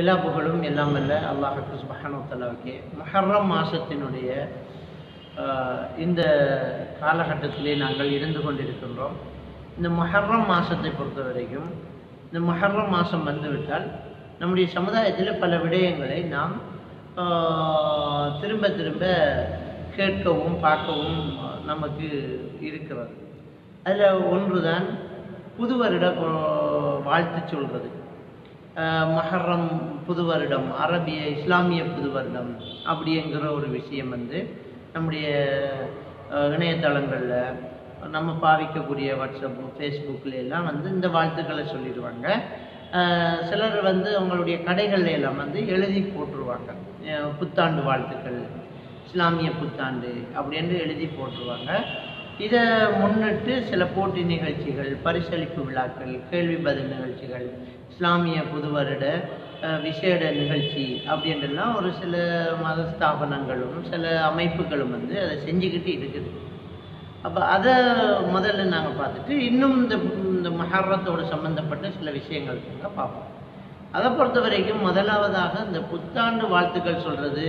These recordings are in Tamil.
எல்லா புகழும் எல்லாம் அல்ல. அல்லாஹுக்கு சுபஹானு தலாவுக்கு மாதத்தினுடைய இந்த காலகட்டத்திலே நாங்கள் இருந்து கொண்டிருக்கின்றோம். இந்த மொஹர்ரம் மாதத்தை பொறுத்த வரைக்கும் இந்த மொஹர்ரம் மாதம் வந்துவிட்டால் நம்முடைய சமுதாயத்தில் பல விடயங்களை நாம் திரும்ப திரும்ப கேட்கவும் பார்க்கவும் நமக்கு இருக்கிறது. அதில் ஒன்று தான் புது வருட வாழ்த்து சொல்கிறது மஹர்ரம் புது வருடம் அரபிய இஸ்லாமிய புது வருடம் அப்படிங்கிற ஒரு விஷயம் வந்து நம்முடைய இணையதளங்களில் நம்ம பாவிக்கக்கூடிய வாட்ஸ்அப் ஃபேஸ்புக்கில் எல்லாம் வந்து இந்த வாழ்த்துக்களை சொல்லிடுவாங்க. சிலர் வந்து அவங்களுடைய கடைகள்ல எல்லாம் வந்து எழுதி போட்டுருவாங்க. புத்தாண்டு வாழ்த்துக்கள் இஸ்லாமிய புத்தாண்டு அப்படின்னு எழுதி போட்டுருவாங்க. இதை முன்னிட்டு சில போட்டி நிகழ்ச்சிகள் பரிசளிப்பு விழாக்கள் கேள்வி பதில் நிகழ்ச்சிகள் இஸ்லாமிய புது வருட விசேட நிகழ்ச்சி அப்படின்றலாம் ஒரு சில மத ஸ்தாபனங்களும் சில அமைப்புகளும் வந்து அதை செஞ்சுக்கிட்டு இருக்குது. அப்போ அதை முதல்ல நாங்கள் பார்த்துட்டு இன்னும் இந்த இந்த மஹர்ரத்தோடு சம்மந்தப்பட்ட சில விஷயங்கள் கூட பார்ப்போம். அதை பொறுத்த வரைக்கும் முதலாவதாக இந்த புத்தாண்டு வாழ்த்துக்கள் சொல்கிறது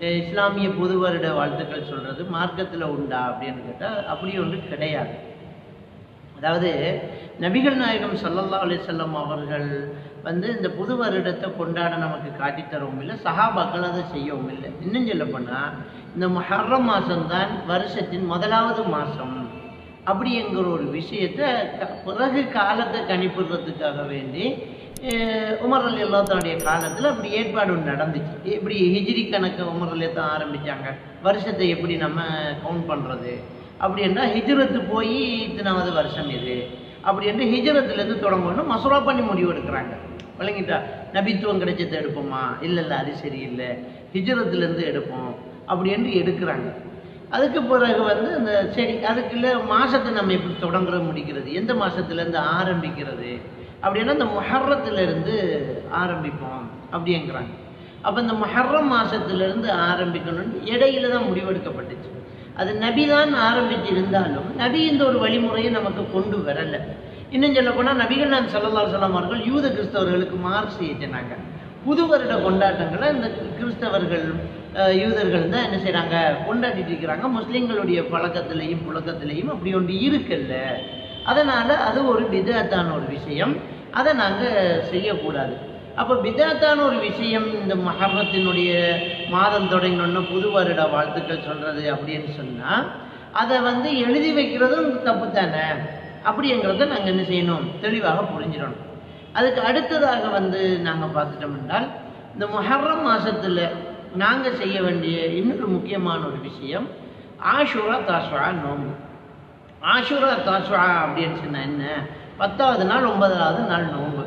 இஸ்லாமிய புது வருட வாழ்த்துக்கள் சொல்கிறது மார்க்கத்தில் உண்டா அப்படின்னு கேட்டால் அப்படி ஒன்று கிடையாது. அதாவது நபிகள் நாயகம் சல்லல்லா அலிசல்லம் அவர்கள் வந்து இந்த புது வருடத்தை கொண்டாட நமக்கு காட்டித் தரவும் இல்லை சஹாபாக்கள் அதை செய்யவும் இல்லை. இன்னும் சொல்ல போனால் இந்த முஹர்ரம் மாதம்தான் வருஷத்தின் முதலாவது மாதம் அப்படிங்கிற ஒரு விஷயத்தை பிறகு காலத்தை கணிப்பிடுறதுக்காக வேண்டி உமர் அலி அல்லாத்தனுடைய காலத்தில் அப்படி ஏற்பாடு ஒன்று நடந்துச்சு. இப்படி ஹிஜ்ரி கணக்கு உமர் அலி தான் ஆரம்பித்தாங்க வருஷத்தை எப்படி நம்ம கவுண்ட் பண்ணுறது அப்படின்னா ஹிஜ்ரத்து போய் இத்தனாவது வருஷம் இது. அப்படி என்று ஹிஜ்ரத்துலேருந்து தொடங்கணும் மசூரா பண்ணி முடிவு எடுக்கிறாங்க. விளங்கிட்டா நபித்துவம் கிடைச்சதை எடுப்போமா? இல்லை இல்லை அது சரியில்லை. ஹிஜ்ரத்துலேருந்து எடுப்போம். அப்படி என்று எடுக்கிறாங்க. அதுக்கு பிறகு வந்து இந்த சரி அதுக்குள்ள மாதத்தை நம்ம எப்படி தொடங்குற முடிக்கிறது? எந்த மாதத்துலேருந்து ஆரம்பிக்கிறது? அப்படின்னா இந்த முஹர்ரத்திலிருந்து ஆரம்பிப்போம் அப்படிங்கிறாங்க. அப்போ இந்த மொஹர்ரம் மாதத்துலேருந்து ஆரம்பிக்கணும்னு இடையில தான் முடிவெடுக்கப்பட்டுச்சு. அது நபி தான் ஆரம்பிச்சிருந்தாலும் நபி இந்த ஒரு வழிமுறையை நமக்கு கொண்டு வரலை. இன்னும் சொல்ல போனால் நபிகள் நான் சல்லல்லாஹு அலைஹி அவர்கள் யூத கிறிஸ்தவர்களுக்கு மாறு ஏற்றினாங்க புது வருட கொண்டாட்டங்களை இந்த கிறிஸ்தவர்கள் யூதர்கள் தான் என்ன செய்கிறாங்க கொண்டாடிட்டு இருக்கிறாங்க. முஸ்லீம்களுடைய பழக்கத்திலையும் புழக்கத்திலையும் அப்படி ஒன்று இருக்குல்ல. அதனால் அது ஒரு பிதாத்தான ஒரு விஷயம். அதை நாங்கள் செய்யக்கூடாது. அப்போ பிதாத்தான ஒரு விஷயம் இந்த மஹர்ரத்தினுடைய மாதம் தொடங்கினோன்னு புது வருட வாழ்த்துக்கள் சொல்கிறது அப்படின்னு சொன்னால் அதை வந்து எழுதி வைக்கிறதும் தப்பு தானே அப்படிங்கிறத நாங்கள் என்ன செய்யணும்? தெளிவாக புரிஞ்சிடணும். அதுக்கு அடுத்ததாக வந்து நாங்கள் பார்த்துட்டோம் என்றால் இந்த மொஹர்ரம் மாதத்தில் நாங்கள் செய்ய வேண்டிய இன்னொரு முக்கியமான ஒரு விஷயம் ஆஷுரா தாஷுரா நோம்பு. ஆஷுரா தாசுரா அப்படின்னு சொன்னால் என்ன? பத்தாவது நாள் ஒன்பதாவது நாள் நோன்பு.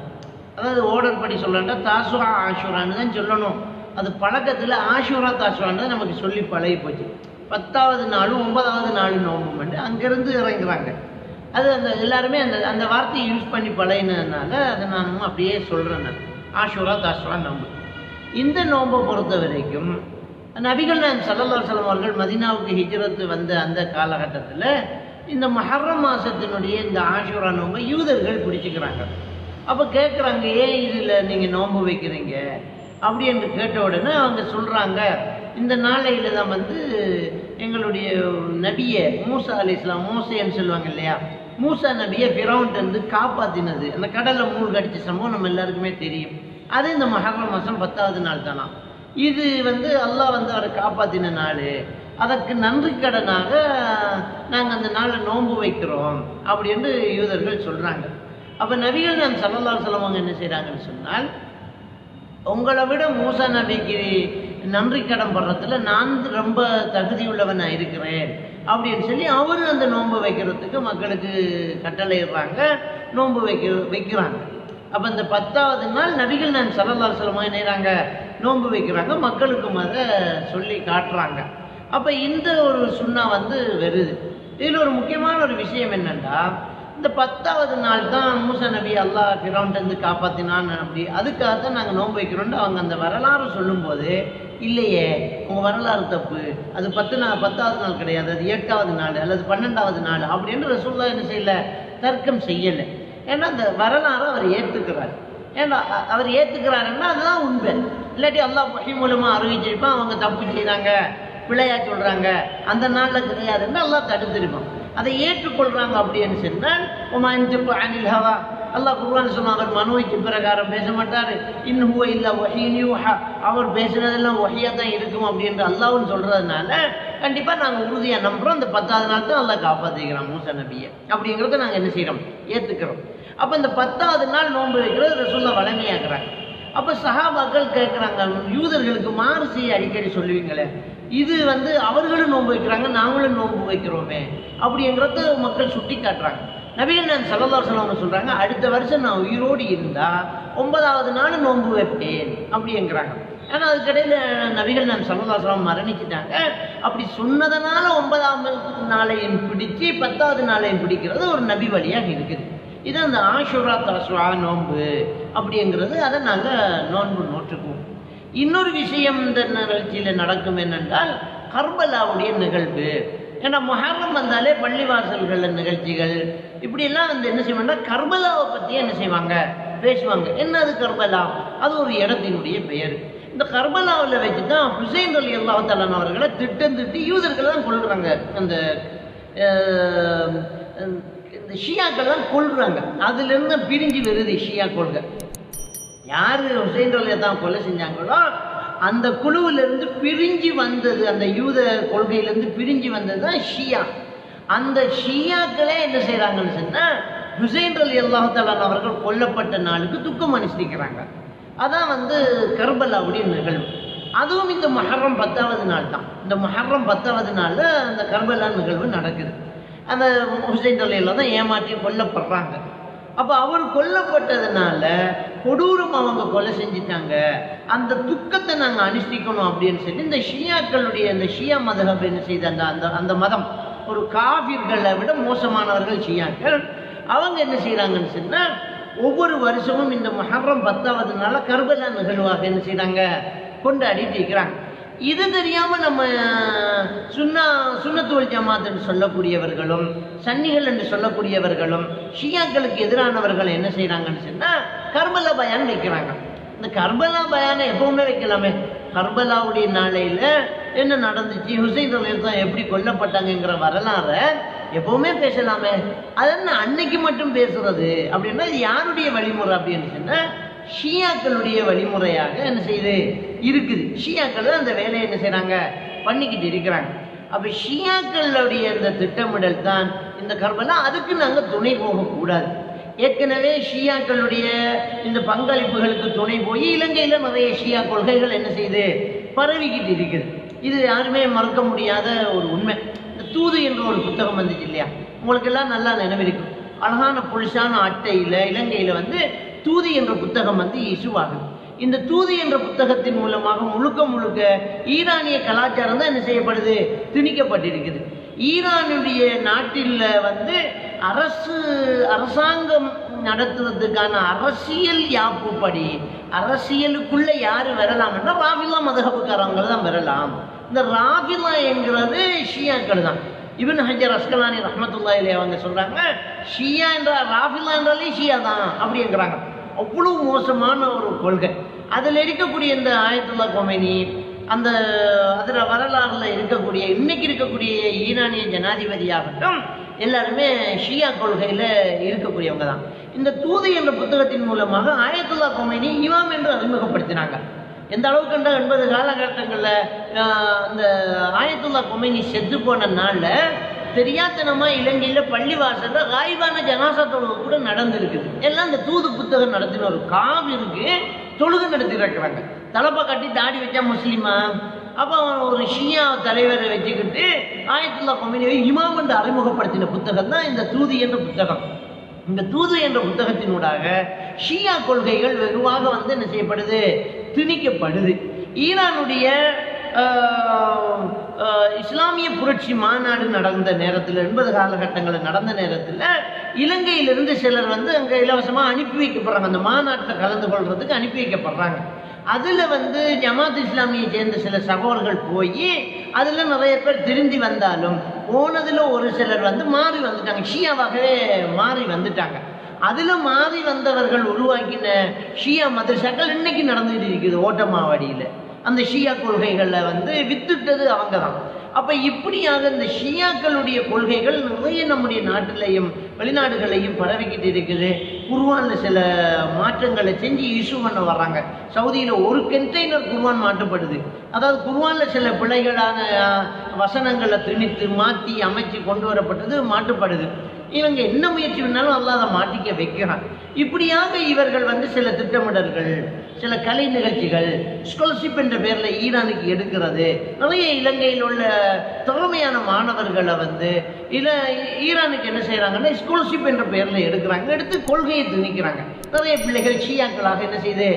அதாவது ஓடர் படி சொல்லண்டா தாசுரா ஆஷுரான்னு தான் சொல்லணும். அது பழக்கத்தில் ஆஷுரா தாசுரான்னு நமக்கு சொல்லி பழகி போச்சு. பத்தாவது நாளும் ஒன்பதாவது நாளும் நோம்பு பண்ணி அங்கேருந்து இறங்குறாங்க. அது அந்த எல்லாருமே அந்த அந்த வார்த்தையை யூஸ் பண்ணி பழகினதுனால அதை நான் அப்படியே சொல்கிறேன் நான். ஆஷுரா தாசுரா நோம்பு இந்த நோன்பை பொறுத்த வரைக்கும் நபிகள் நான் சல்லல்லா சலம் அவர்கள் மதீனாவுக்கு ஹிஜ்ரத்து வந்த அந்த காலகட்டத்தில் இந்த மஹர்ரம் மாதத்தினுடைய இந்த ஆஷுரா நோம்பை யூதர்கள் பிடிச்சிக்கிறாங்க. அப்போ கேட்குறாங்க ஏன் இதில் நீங்கள் நோன்பு வைக்கிறீங்க? அப்படி என்று கேட்ட உடனே அவங்க சொல்கிறாங்க இந்த நாளையில் தான் வந்து எங்களுடைய நபியை மூசா அலி இஸ்லாம் மூசைன்னு சொல்லுவாங்க இல்லையா? மூசா நபியை ஃபிரௌன்ட்டு வந்து காப்பாற்றினது அந்த கடலில் மூழ்கடிச்ச சம்பவம் நம்ம எல்லாருக்குமே தெரியும். அது இந்த மஹர்ரம் மாதம் பத்தாவது நாள் தானா? இது வந்து அல்லாஹ் வந்து அவரை காப்பாற்றின நாள். அதற்கு நன்றி கடனாக நாங்கள் அந்த நாளில் நோன்பு வைக்கிறோம் அப்படின்னு யூதர்கள் சொல்கிறாங்க அப்போ நபிகள் நான் சல்லல்லா சொல்லவங்க என்ன செய்கிறாங்கன்னு சொன்னால் உங்களை விட மூசா நபிக்கு நன்றி கடன் படுறதுல நான் ரொம்ப தகுதியுள்ளவனாக இருக்கிறேன் அப்படின்னு சொல்லி அவரும் அந்த நோன்பு வைக்கிறதுக்கு மக்களுக்கு கட்டளையிடுறாங்க நோன்பு வைக்க வைக்கிறாங்க. அப்போ இந்த பத்தாவது நாள் நபிகள் நான் சல்லல்லா சொல்லமாக நேராங்க நோன்பு வைக்கிறாங்க மக்களுக்கும் அதை சொல்லி காட்டுறாங்க. அப்போ இந்த ஒரு சுண்ணா வந்து வருது. இதில் ஒரு முக்கியமான ஒரு விஷயம் என்னென்னா இந்த பத்தாவது நாள் தான் மூச நபி அல்லாஹ் ஃபிரௌன்ட்டேருந்து காப்பாற்றினான் அப்படி அதுக்காக தான் நாங்கள் நோன்பு வைக்கிறோம்னு அவங்க அந்த வரலாறு சொல்லும்போது இல்லையே உங்கள் வரலாறு தப்பு. அது பத்து நாள் பத்தாவது நாள் கிடையாது அது எட்டாவது நாள் அல்லது பன்னெண்டாவது நாள் அப்படின்னு ரசூல்லா என்ன செய்யல? தர்க்கம் செய்யலை. ஏன்னா அந்த வரலாறை அவர் ஏற்றுக்கிறார் ஏன்னா அவர் ஏற்றுக்கிறாருன்னா அதுதான் உண்மை. இல்லாட்டி எல்லா வஹி மூலமாக அறிவிச்சிருப்பான் அவங்க தப்பு செய்தாங்க பிழையா சொல்கிறாங்க அந்த நாளில் கிடையாதுன்னு நல்லா தடுத்திருப்பான் அதை ஏற்றுக்கொள்கிறாங்க அப்படின்னு சொன்னால் உமா இன்திக்கு அனில் ஹவா. அல்லாஹ் குர்ஆன் சொன்னா அவர் மனோய்க்கு பிரகாரம் பேச மாட்டார். இன்னும் இல்லை வஹீன் யூஹா அவர் பேசுனதெல்லாம் ஒஹையாக தான் இருக்கும் அப்படின்ற அல்லாஹ்னு சொல்கிறதுனால கண்டிப்பாக நாங்கள் உறுதியாக நம்புகிறோம் அந்த பத்தாவது நாள் தான் அல்லாஹ் காப்பாத்திக்கிறான் மூசா நபியை. அப்படிங்கிறத நாங்கள் என்ன செய்கிறோம் ஏற்றுக்கிறோம் அப்போ இந்த பத்தாவது நாள் நோன்பு வைக்கிறது ரசூல்லா வளமையாக்குறாங்க அப்போ சஹாபாக்கள் கேட்குறாங்க யூதர்களுக்கு மாறு செய்ய அடிக்கடி சொல்லுவீங்களே இது வந்து அவர்களும் நோன்பு வைக்கிறாங்க நாங்களும் நோன்பு வைக்கிறோமே. அப்படிங்கிறத மக்கள் சுட்டி காட்டுறாங்க நபிகள் நான் சல்லல்லா சொல்கிறாங்க அடுத்த வருஷம் நான் உயிரோடு இருந்தால் ஒன்பதாவது நாள் நோன்பு வைப்பேன் அப்படிங்கிறாங்க. ஆனால் அதுக்கடையில் நபிகள் நான் சல்லல்லா மரணிச்சிட்டாங்க. அப்படி சொன்னதனால ஒன்பதாவது நாளையும் பிடிச்சு பத்தாவது நாளையும் பிடிக்கிறது ஒரு நபி வழியாக இருக்குது. இது அந்த ஆஷுரா தசுவா நோன்பு அப்படிங்கிறது அதை நாங்கள் நோன்பு நோற்றுக்குவோம். இன்னொரு விஷயம் இந்த நிகழ்ச்சியில் நடக்கும் என்னென்றால் கர்பலாவுடைய நிகழ்வு. ஏன்னா முஹர்ரம் வந்தாலே பள்ளிவாசல்கள் நிகழ்ச்சிகள். இப்படியெல்லாம் வந்து என்ன செய்வாங்கன்னா கர்பலாவை பற்றி என்ன செய்வாங்க? பேசுவாங்க. என்ன அது கர்பலா? அது ஒரு இடத்தினுடைய பெயர். இந்த கர்பலாவில் வச்சு தான் ஹுசைன் அலி அல்லாஹாலன் அவர்களை திட்டம் திட்டி யூதர்களை தான் கொள்கிறாங்க அந்த இந்த ஷியாக்கள் தான் கொள்கிறாங்க அதுலேருந்து பிரிஞ்சு வருது ஷியா கொள்கை. யார் ஹுசைன் அலியை தான் கொலை செஞ்சாங்களோ அந்த குழுவிலிருந்து பிரிஞ்சு வந்தது அந்த யூத கொள்கையிலேருந்து பிரிஞ்சு வந்தது தான் ஷியா. அந்த ஷியாக்களே என்ன செய்கிறாங்கன்னு சொன்னால் ஹுசைன் அலி அல்லாஹாலான் அவர்கள் கொல்லப்பட்ட நாளுக்கு துக்கம் அனுஷ்டிக்கிறாங்க. அதான் வந்து கர்பலாவுடைய நிகழ்வு. அதுவும் இந்த மஹர்ரம் பத்தாவது நாள் தான். இந்த மஹர்ரம் பத்தாவது நாளில் அந்த கர்பலா நிகழ்வு நடக்குது. அந்த ஹுசைன் அலியில் தான் ஏமாற்றி கொல்லப்படுறாங்க. அப்போ அவர் கொல்லப்பட்டதுனால கொடூரம் அவங்க கொலை செஞ்சிட்டாங்க. அந்த துக்கத்தை நாங்கள் அனுஷ்டிக்கணும் அப்படின்னு சொல்லி இந்த ஷியாக்களுடைய இந்த ஷியா மதகம் என்ன செய்த அந்த அந்த அந்த மதம். ஒரு காவிர்களை விட மோசமானவர்கள் ஷியாக்கள். அவங்க என்ன செய்கிறாங்கன்னு சொன்னால் ஒவ்வொரு வருஷமும் இந்த மஹர்ரம் பத்தாவது நாள கர்பலா நிகழ்வாக என்ன செய்கிறாங்க கொண்டாடிட்டு இருக்கிறாங்க. இது தெரியாம நம்ம சுன்னா சுண்ணத்துவல் ஜமாத் என்று சொல்லக்கூடியவர்களும் சன்னிகள் என்று சொல்லக்கூடியவர்களும் ஷியாக்களுக்கு எதிரானவர்கள் என்ன செய்கிறாங்கன்னு சொன்னா கர்பலா பயான் வைக்கிறாங்க. இந்த கர்பலா பயானை எப்பவுமே வைக்கலாமே. கர்பலாவுடைய நாளையில என்ன நடந்துச்சு? ஹுசைன் தான் எப்படி கொல்லப்பட்டாங்கங்கிற வரலாறை எப்பவுமே பேசலாமே. அது என்ன அன்னைக்கு மட்டும் பேசுறது? அப்படின்னா யாருடைய வழிமுறை அப்படின்னு சொன்னா ஷியாக்களுடைய வழிமுறையாக என்ன செய்யுது? இருக்குது. ஷியாக்கள் அந்த வேலையை என்ன செய்கிறாங்க பண்ணிக்கிட்டு இருக்கிறாங்க. அப்போ ஷியாக்களுடைய இந்த திட்டமிடல் தான் இந்த கர்பலா அதுக்கு நாங்கள் துணை போகக்கூடாது ஏற்கனவே ஷியாக்களுடைய இந்த பங்களிப்புகளுக்கு துணை போய் இலங்கையில் நிறைய ஷியா கொள்கைகள் என்ன செய்யுது பரவிக்கிட்டு இருக்குது. இது யாருமே மறக்க முடியாத ஒரு உண்மை. இந்த தூது என்ற ஒரு புத்தகம் வந்துச்சு இல்லையா? உங்களுக்கெல்லாம் நல்லா நினைவிருக்கும் அழகான புலிசான அட்டையில் இலங்கையில் வந்து தூது என்ற புத்தகம் வந்து இசுவாகுது இந்த தூது என்ற புத்தகத்தின் மூலமாக முழுக்க முழுக்க ஈரானிய கலாச்சாரம் தான் என்ன செய்யப்படுது? திணிக்கப்பட்டிருக்குது. ஈரானுடைய நாட்டில் வந்து அரசு அரசாங்கம் நடத்துவதற்கான அரசியல் யாப்புப்படி அரசியலுக்குள்ள யார் வரலாம்னா ராபிலா மதகப்புக்காரவங்க தான் வரலாம். இந்த ராபிலா என்கிறது ஷியாக்கள் தான். இவன் ஹஜர் அஸ்கலானி ரஹமத்துல்லாயிலே அவங்க சொல்கிறாங்க ஷியா என்றால் ராஃபிலா என்றாலே ஷியா தான் அப்படிங்கிறாங்க. அவ்வளவு மோசமான ஒரு கொள்கை. அதில் இருக்கக்கூடிய இந்த ஆயத்துல்லா கொமைனி அந்த அதில் வரலாறுல இருக்கக்கூடிய இன்னைக்கு இருக்கக்கூடிய ஈரானிய ஜனாதிபதியாகட்டும் எல்லாருமே ஷியா கொள்கையில் இருக்கக்கூடியவங்க தான் இந்த தூது என்ற புத்தகத்தின் மூலமாக ஆயத்துல்லா கொமைனி இமாம் என்று அறிமுகப்படுத்தினாங்க. எந்த அளவுக்கு என்ற எண்பது காலகட்டங்களில் இந்த ஆயத்துல்லா கொமைனி செத்து போன நாளில் தெரியாத்தனமாக இலங்கையில் பள்ளிவாசலில் ராய்வான ஜனாசா கூட நடந்திருக்குது. எல்லாம் இந்த தூது புத்தகம் நடத்தின ஒரு காவிற்கு தொழுது நடத்தி நடத்திருக்கிறாங்க தலைப்பை கட்டி தாடி வச்சா முஸ்லீமா? அப்போ அவன் ஒரு ஷியா தலைவரை வச்சுக்கிட்டு ஆயத்துல்லா தொள்ளாயிரத்தி இமாம் என்று அறிமுகப்படுத்தின புத்தகம் தான் இந்த தூது என்ற புத்தகம். இந்த தூது என்ற புத்தகத்தினூடாக ஷியா கொள்கைகள் வெகுவாக வந்து என்ன செய்யப்படுது? திணிக்கப்படுது. ஈரானுடைய புரட்சி மாநாடு நடந்த நேரத்தில் எண்பது காலகட்டங்களில் நடந்த நேரத்தில் இலங்கையிலிருந்து சிலர் வந்து அங்கே இலவசமாக அனுப்பி வைக்கப்படுறாங்க. அந்த மாநாட்டில் கலந்து கொள்றதுக்கு அனுப்பி வைக்கப்படுறாங்க. அதில் வந்து ஜமாத் இஸ்லாமியை சேர்ந்த சில சகோதரர்கள் போய் அதில் நிறைய பேர் திருந்தி வந்தாலும் போனதில் ஒரு சிலர் வந்து மாறி வந்துட்டாங்க. ஷியாவாகவே மாறி வந்துட்டாங்க. அதில் மாறி வந்தவர்கள் உருவாக்கின ஷியா மதரசாக்கள் இன்னைக்கு நடந்துகிட்டு இருக்குது ஓட்டமாவாடியில. அந்த ஷியா கொள்கைகளை வந்து வித்துட்டது அவங்க தான் அப்ப இப்படியாக இந்த ஷியாக்களுடைய கொள்கைகள் நிறைய நம்முடைய நாட்டிலையும் வெளிநாடுகளையும் பரவிக்கிட்டு இருக்குது. குர்வானில் சில மாற்றங்களை செஞ்சு இஷ்யூ பண்ண வர்றாங்க. சவுதியில ஒரு கண்டெய்னர் குர்வான் மாற்றப்படுது. அதாவது குர்வானில் சில பிழைகளான வசனங்களை திணித்து மாற்றி அமைச்சு கொண்டு வரப்பட்டது மாற்றப்படுது. இவங்க என்ன முயற்சி பண்ணாலும் அல்லாத அதை மாட்டிக்க வைக்கிறான். இப்படியாக இவர்கள் வந்து சில திட்டமிடல்கள் சில கலை நிகழ்ச்சிகள் ஸ்காலர்ஷிப் என்ற பேரில் ஈரானுக்கு எடுக்கிறது. நிறைய இலங்கையில் உள்ள திறமையான மாணவர்களை வந்து இல ஈரானுக்கு என்ன செய்கிறாங்கன்னா ஸ்காலர்ஷிப் என்ற பேரில் எடுக்கிறாங்க. எடுத்து கொள்கையை திணிக்கிறாங்க. நிறைய பிள்ளைகள் ஷியாக்களாக என்ன செய்யுது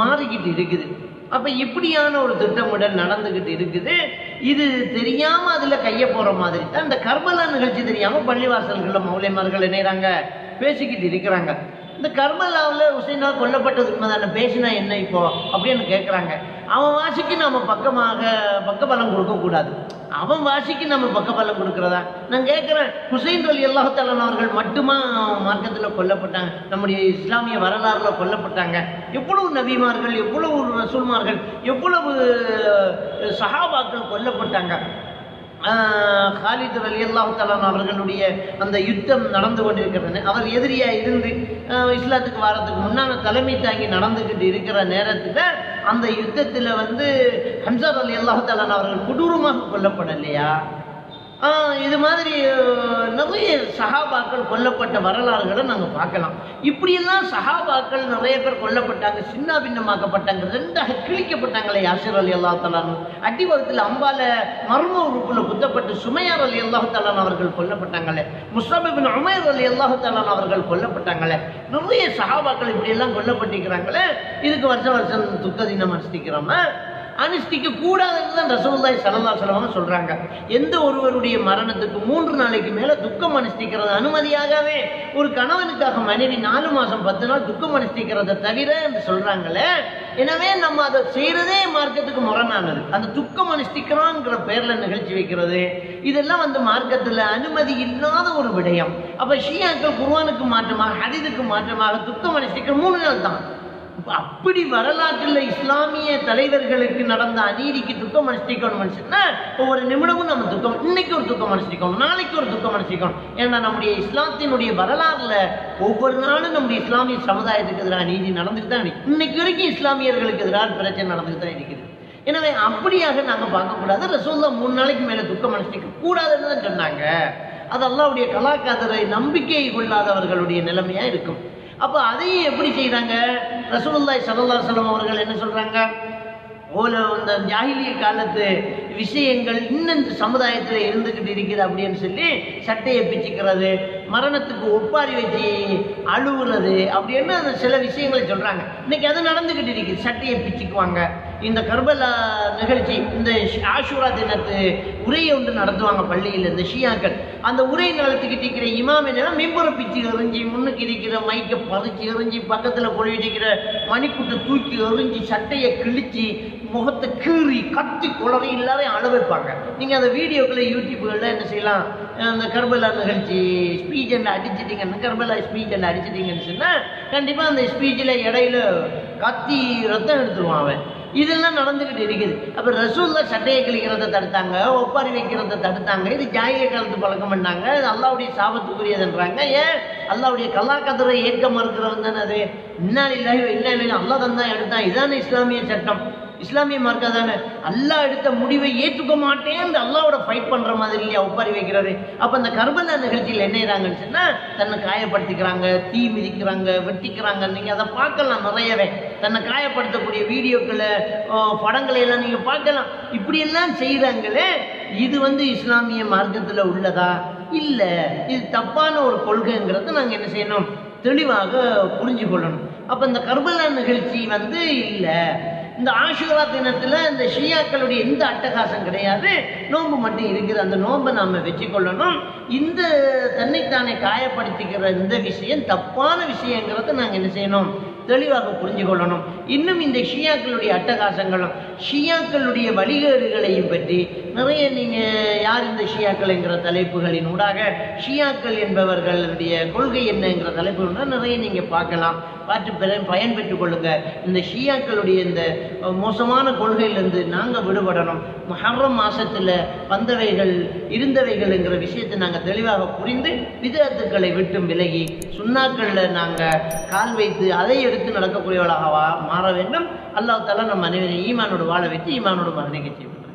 மாறிக்கிட்டு இருக்குது. அப்போ இப்படியான ஒரு திட்டமிடல் நடந்துக்கிட்டு இருக்குது. இது தெரியாமல் அதில் கையை போகிற மாதிரி. தான் இந்த கர்பலா நிகழ்ச்சி தெரியாமல் பள்ளிவாசல்களில் மௌலியமார்கள் இணைறாங்க பேசிக்கிட்டு இருக்கிறாங்க. இந்த கர்மலாவில் உசைனா கொல்லப்பட்டது உண்மைதானே பேசினா என்ன இப்போ? அப்படின்னு கேட்குறாங்க அவன் வாசிக்கு நம்ம பக்கமாக பக்கபலம் கொடுக்கக்கூடாது அவன் வாசிக்கு நம்ம பக்கபலம் கொடுக்குறதா? நான் கேட்குறேன் ஹுசைன் அலி அல்லாஹாலன் அவர்கள் மட்டுமா மார்க்கத்தில் கொல்லப்பட்டாங்க? நம்முடைய இஸ்லாமிய வரலாறுல கொல்லப்பட்டாங்க. எவ்வளவு நபிமார்கள் எவ்வளவு ரசூல்மார்கள் எவ்வளவு சஹாபாக்கள் கொல்லப்பட்டாங்க? ஹாலிது காலித் அலி அல்லாஹாலான் அவர்களுடைய அந்த யுத்தம் நடந்து கொண்டிருக்கிறது அவர் எதிரியாக இருந்து இஸ்லாத்துக்கு வாரத்துக்கு முன்னான தலைமை தாங்கி நடந்துக்கிட்டு இருக்கிற நேரத்தில் அந்த யுத்தத்தில் வந்து ஹம்சாத் அலி அல்லாஹாலான் அவர்கள் கொடூரமாக கொல்லப்படலையா இல்லையா இது மாதிரி நிறைய சஹாபாக்கள் கொல்லப்பட்ட வரலாறுகளை நாங்கள் பார்க்கலாம். இப்படியெல்லாம் சஹாபாக்கள் நிறைய பேர் கொல்லப்பட்டாங்க சின்ன பின்னமாக்கப்பட்டாங்க ரெண்டாக கிழிக்கப்பட்டாங்களே யாசிர் அலி அல்லா தலான் அடிவரத்தில் அம்பால மர்ம உறுப்பில் குத்தப்பட்டு சுமையார் அலி அல்லாஹு தலான் அவர்கள் கொல்லப்பட்டாங்களே. முஸ்தாபிபின் உமேர் அலி அல்லாஹு தலான் அவர்கள் கொல்லப்பட்டாங்களே. நிறைய சஹாபாக்கள் இப்படியெல்லாம் கொல்லப்பட்டிருக்கிறாங்களே. இதுக்கு வருஷம் வருஷம் துக்க தினம் அனுஷ்டிக்கிறோமா அனுஷ்டிக்க கூடாதுன்னு தான் ரசூலுல்லாஹி ஸல்லல்லாஹு சொல்றாங்க. எந்த ஒருவருடைய மரணத்துக்கு மூன்று நாளைக்கு மேல துக்கம் அனுஷ்டிக்கிறது அனுமதியாகவே ஒரு கணவனுக்காக மனைவி நாலு மாசம் பத்து நாள் துக்கம் அனுஷ்டிக்கிறத தவிர என்று சொல்றாங்களே எனவே நம்ம அதை செய்யறதே மார்க்கத்துக்கு முரணானது. அந்த துக்கம் அனுஷ்டிக்கிறோங்கிற பேர்ல நிகழ்ச்சி வைக்கிறது. இதெல்லாம் வந்து மார்க்கத்துல அனுமதி இல்லாத ஒரு விடயம். அப்ப ஷியாக்கள் குருவானுக்கு மாற்றமாக ஹரிதுக்கு மாற்றமாக துக்கம் அனுஷ்டிக்கிற மூணு நாள் தான். அப்படி வரலாற்றில் இஸ்லாமிய தலைவர்களுக்கு நடந்த அநீதிக்கு துக்கம் அனுஷ்டிக்கணும் மனுஷன்னா ஒவ்வொரு நிமிடமும் நம்ம துக்கம் இன்னைக்கு ஒரு துக்கம் அனுஷ்டிக்கணும் நாளைக்கு ஒரு துக்கம் அனுஷ்டிக்கணும். ஏன்னா நம்முடைய இஸ்லாத்தினுடைய வரலாறுல ஒவ்வொரு நாளும் நம்முடைய இஸ்லாமிய சமுதாயத்துக்கு எதிராக நீதி நடந்துட்டு தான் இன்னைக்கு வரைக்கும் இஸ்லாமியர்களுக்கு எதிராக பிரச்சனை நடந்துட்டு தான் இருக்குது. எனவே அப்படியாக நாங்கள் பார்க்கக்கூடாது. ரசோல்லா மூணு நாளைக்கு மேலே துக்கம் அனுஷ்டிக்க கூடாதுன்னு தான் சொன்னாங்க. அது அல்லாவுடைய கலாக்காதரை நம்பிக்கை கொள்ளாதவர்களுடைய நிலைமையாக இருக்கும். அப்போ அதையும் எப்படி செய்கிறாங்க ரசூலுல்லாய் ஸல்லல்லாஹு அலைஹி அவர்கள் என்ன சொல்கிறாங்க ஓல இந்த ஜாகிலிய காலத்து விஷயங்கள் இன்னும் இந்த சமுதாயத்தில் இருந்துக்கிட்டு இருக்குது அப்படின்னு சொல்லி சட்டையை பிச்சுக்கிறது மரணத்துக்கு ஒப்பாரி வச்சு அழுவுறது அப்படின்னு அந்த சில விஷயங்களை சொல்கிறாங்க இன்னைக்கு அது நடந்துக்கிட்டு இருக்குது சட்டையை பிச்சுக்குவாங்க. இந்த கர்பலா நிகழ்ச்சி இந்த ஷ்- ஆஷூரா தினத்து உரையை ஒன்று நடத்துவாங்க பள்ளியில் இந்த ஷியாக்கள். அந்த உரை நடத்திக்கிட்டு இருக்கிற இமாம் என்ன பிச்சு எறிஞ்சி முன்னுக்கு இருக்கிற மைக்கை பறிச்சு எறிஞ்சி பக்கத்தில் கொழுவிட்டு இருக்கிற மணிக்குட்டை தூக்கி எறிஞ்சி சட்டையை கிழிச்சு முகத்தை கீறி கத்தி குளறி எல்லாரையும் அழ வைப்பாங்க நீங்கள் அந்த வீடியோக்களை யூடியூப்களில் என்ன செய்யலாம்? அந்த கர்பலா நிகழ்ச்சி ஸ்பீச் என்ன அடிச்சிட்டிங்கன்னு கர்பலா ஸ்பீச் என்ன அடிச்சிட்டிங்கன்னு சொன்னால் கண்டிப்பாக அந்த ஸ்பீச்சில் இடையில கத்தி ரத்தம் எடுத்துருவான் அவன். இதெல்லாம் நடந்துக்கிட்டு இருக்குது. அப்போ ரசூல்லா சட்டையை கிழிக்கிறத தடுத்தாங்க ஒப்பாரி வைக்கிறத தடுத்தாங்க இது ஜாகிய காலத்து பழக்கம் பண்ணாங்க இது அல்லாவுடைய சாபத்துக்குரியதுன்றாங்க. ஏன்? அல்லாவுடைய கல்லாக்கதிரை ஏற்க மறுக்கிறவன் தானே அது. இன்னா இல்லாஹி இல்லை இல்லை அல்லா தான் எடுத்தான். இதான இஸ்லாமிய சட்டம். இஸ்லாமிய மார்க்கா தானே? அல்லாஹ் எடுத்த முடிவை ஏற்றுக்க மாட்டேன் அல்லாவோட ஃபைட் பண்ற மாதிரி இல்லையா? ஒப்பாரி வைக்கிறாரு அப்ப அந்த கர்பலா நிகழ்ச்சியில் என்ன செய்றாங்கன்னு சொன்னா தன்னை காயப்படுத்திக்கிறாங்க தீ மிதிக்கிறாங்க வெட்டிக்கிறாங்க. நீங்க அதை பார்க்கலாம் நிறையவே. தன்னை காயப்படுத்தக்கூடிய வீடியோக்களை படங்களை எல்லாம் நீங்க பார்க்கலாம். இப்படி எல்லாம் செய்யறாங்களே இது வந்து இஸ்லாமிய மார்க்கத்துல உள்ளதா? இல்ல இது தப்பான ஒரு கொள்கைங்கிறத நாங்க என்ன செய்யணும்? தெளிவாக புரிஞ்சு கொள்ளணும் அப்ப இந்த கர்பலா நிகழ்ச்சி வந்து இல்லை. இந்த ஆஷுரா தினத்தில் இந்த ஷியாக்களுடைய எந்த அட்டகாசம் கிடையாது. நோன்பு மட்டும் இருக்குது அந்த நோன்பை நாம வச்சுக்கொள்ளணும் இந்த தன்னைத்தானே காயப்படுத்திக்கிற இந்த விஷயம் தப்பான விஷயங்கிறத நாங்கள் என்ன செய்யணும்? தெளிவாக புரிஞ்சு கொள்ளணும் இன்னும் இந்த ஷியாக்களுடைய அட்டகாசங்களும் ஷியாக்களுடைய வழிகேடுகளையும் பற்றி நிறைய நீங்கள் யார் இந்த ஷியாக்கள் என்கிற தலைப்புகளின் ஊடாக ஷியாக்கள் என்பவர்களுடைய கொள்கை என்னங்கிற தலைப்புகள் நிறைய நீங்கள் பார்க்கலாம். பார்த்து பயன் பெற்றுக் கொள்ளுங்க. இந்த ஷியாக்களுடைய இந்த மோசமான கொள்கையிலிருந்து நாங்கள் விடுபடணும். மஹர்ரம் மாசத்துல வந்தவைகள் இருந்தவைகள்ங்கிற விஷயத்தை நாங்கள் தெளிவாக புரிந்து விதத்துக்களை விட்டும் விலகி சுண்ணாக்களில் நாங்கள் கால் வைத்து அதை எடுத்து நடக்கக்கூடியவர்களாக மாற வேண்டும். அல்லாஹ் தாலா நம்ம அனைவரையும் ஈமானோடு வாழ வைத்து ஈமானோடு மரணிக்க செய்வோம்